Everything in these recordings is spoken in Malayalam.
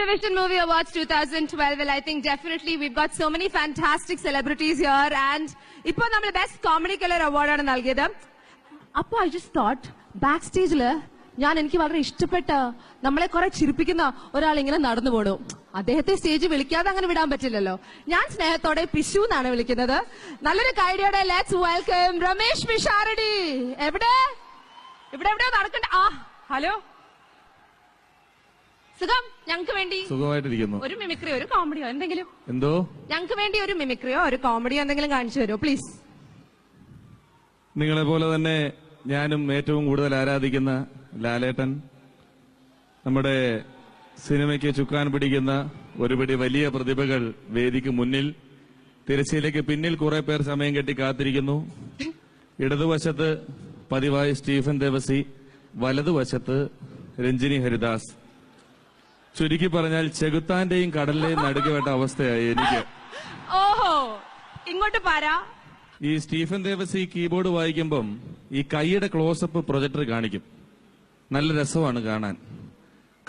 Television Movie Awards 2012. Well, I think definitely we've got so many fantastic celebrities here and ഇപ്പൊ നമ്മൾ ബെസ്റ്റ് കോമഡി award അവാർഡാണ് നൽകിയത്. appo i just thought backstage la ഞാൻ എനിക്ക് വളരെ ഇഷ്ടപ്പെട്ട നമ്മളെ കുറെ ചിരിപ്പിക്കുന്ന ഒരാൾ ഇങ്ങനെ നടന്നു പോണു. അദ്ദേഹത്തെ സ്റ്റേജ് വിളിക്കാതെ അങ്ങനെ വിടാൻ പറ്റില്ലല്ലോ. ഞാൻ സ്നേഹത്തോടെ പിശു എന്നാണ് വിളിക്കുന്നത്. നല്ലൊരു കൈഡിയോടെ ലെറ്റ്സ് വെൽക്കം രമേശ് പിഷാരടി. എവിടെ? ഇവിടെ എവിടെയോ നടക്കണ്ട. ആ ഹലോ? സുഖം? ഞങ്ങൾക്ക് വേണ്ടി സുഖമായിട്ടിരിക്കുന്നു. ഒരു മിമിക്രിയോ ഒരു കോമഡിയോ എന്തെങ്കിലും? എന്തോ? ഞങ്ങൾക്ക് വേണ്ടി ഒരു മിമിക്രിയോ ഒരു കോമഡിയോ എന്തെങ്കിലും കാണിച്ചു തരുമോ? പ്ലീസ് നിങ്ങളെ പോലെ തന്നെ ഞാനും ഏറ്റവും കൂടുതൽ ആരാധിക്കുന്ന ലാലേട്ടൻ നമ്മുടെ സിനിമയ്ക്ക് ചുക്കാൻ പിടിക്കുന്ന ഒരുപിടി വലിയ പ്രതിഭകൾ വേദിക്ക് മുന്നിൽ തിരശ്ശീലയ്ക്ക് പിന്നിൽ കുറെ പേർ സമയം കെട്ടി കാത്തിരിക്കുന്നു. ഇടതുവശത്ത് പതിവായി സ്റ്റീഫൻ ദേവസി വലതുവശത്ത് രഞ്ജിനി ഹരിദാസ്. ചുരുക്കി പറഞ്ഞാൽ ചെകുത്താന്റെയും കടലിന്റെയും നടുക്കുവേട്ട അവസ്ഥയായി എനിക്ക്. ഓഹോ ഇങ്ങോട്ട് പാരാ. ഈ സ്റ്റീഫൻ ദേവസ് ഈ കീബോർഡ് വായിക്കുമ്പം ഈ കൈയുടെ ക്ലോസപ്പ് പ്രൊജക്ടർ കാണിക്കും. നല്ല രസമാണ് കാണാൻ.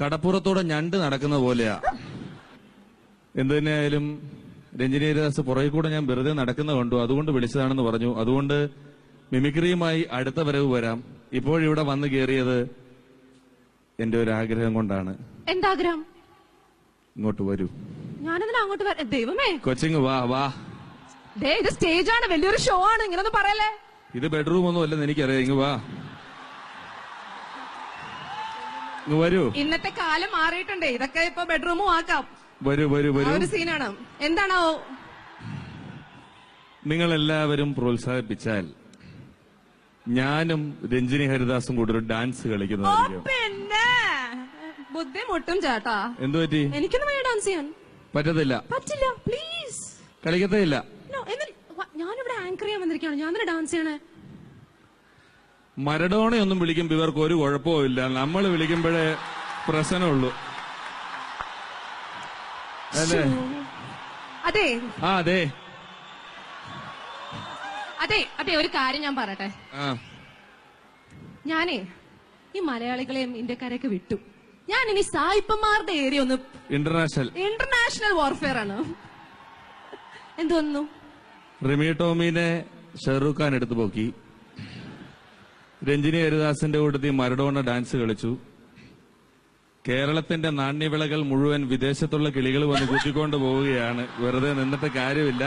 കടപ്പുറത്തോടെ ഞണ്ട് നടക്കുന്ന പോലെയാ. എന്തു തന്നെയായാലും രഞ്ജനീരദാസ് പുറകെ കൂടെ ഞാൻ വെറുതെ നടക്കുന്ന കണ്ടു. അതുകൊണ്ട് വിളിച്ചതാണെന്ന് പറഞ്ഞു. അതുകൊണ്ട് മിമിക്രിയുമായി അടുത്ത വരവ് വരാം. ഇപ്പോഴിവിടെ വന്നു കയറിയത് എന്റെ ഒരു ആഗ്രഹം കൊണ്ടാണ്. എന്താഗ്രഹം? ഇങ്ങോട്ട് വരൂ. ഞാനെന്തിനാ അങ്ങോട്ട് വരാ ദൈവമേ. കൊച്ചിങ് വാ വാ. ദേ ഇത് ആണ് വലിയൊരു ഷോ ആണ്. ഇങ്ങനൊന്നും പറയല്ലേ. ഇത് ബെഡ്റൂം ഒന്നും അല്ലെന്ന് എനിക്കറിയാം. ഇങ്ങ് വാ. ഇങ്ങ് വരൂ. ഇന്നത്തെ കാലം മാറിയിട്ടുണ്ട്. ഇതൊക്കെ ഇപ്പൊ ബെഡ്റൂമും ആക്കാം. വരൂ വരൂ ആ വരൂ. ഒരു സീനാണ് എന്താണോ നിങ്ങൾ എല്ലാവരും പ്രോത്സാഹിപ്പിച്ചാൽ ഞാനും രഞ്ജിനി ഹരിദാസും കൂടെ ഒരു ഡാൻസ് ഓ കളിക്കുന്നതായിരിക്കും പിന്നെ ബുദ്ധിമുട്ടും ചേട്ടാ. എന്തു പറ്റി? എനിക്കൊന്നും വയ്യ ഡാൻസ് ചെയ്യാൻ. പറ്റത്തില്ല. പറ്റില്ല പ്ലീസ്. കളിക്കത്തേ ഇല്ല ഞാനിവിടെ ആങ്കർ ചെയ്യാൻ വന്നിരിക്കാണ് ഞാൻ തന്നെ ഡാൻസ് ചെയ്യണേ? മരഡോണയൊന്നും വിളിക്കുമ്പോ ഇവർക്ക് ഒരു കുഴപ്പവും ഇല്ല. നമ്മൾ വിളിക്കുമ്പോഴേ പ്രശ്നമുള്ളൂ. അല്ലേ? അതെ. ആ അതെ. അതെ അതെ ഒരു കാര്യം ഞാൻ പറയട്ടെ? ഞാനേ ഈ മലയാളികളെയും ഇന്ത്യക്കാരെയൊക്കെ വിട്ടു. ഞാൻ ഇനി സായിപ്പന്മാരുടെ ഏരിയ ഒന്ന് ഇന്റർനാഷണൽ ഇന്റർനാഷണൽ വാർഫെയർ ആണ്. എന്തോന്നു റിമി ടോമിനെ ഷെറൂഖ് ഖാൻ എടുത്തു പോക്കി. രഞ്ജിനി ഹരിദാസിന്റെ കൂട്ടത്തിൽ മരഡോണ ഡാൻസ് കളിച്ചു. കേരളത്തിന്റെ നാണ്യവിളകൾ മുഴുവൻ വിദേശത്തുള്ള കിളികൾ വന്ന് കുത്തിക്കൊണ്ട് പോവുകയാണ്. വെറുതെ നിന്നിട്ട് കാര്യമില്ല.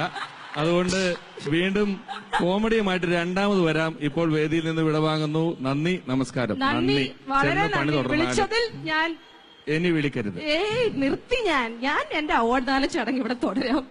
അതുകൊണ്ട് വീണ്ടും കോമഡിയുമായിട്ട് രണ്ടാമത് വരാം. ഇപ്പോൾ വേദിയിൽ നിന്ന് വിടവാങ്ങുന്നു. നന്ദി നമസ്കാരം. നന്ദി. വളരെ നന്ദി. വിളിച്ചതിൽ ഞാൻ ഇനി വിളിക്കരുത്. ഏയ് നിർത്തി ഞാൻ. ഞാൻ എന്റെ അവാർഡ് ദാന ചടങ്ങ് ഇവിടെ തുടരാം.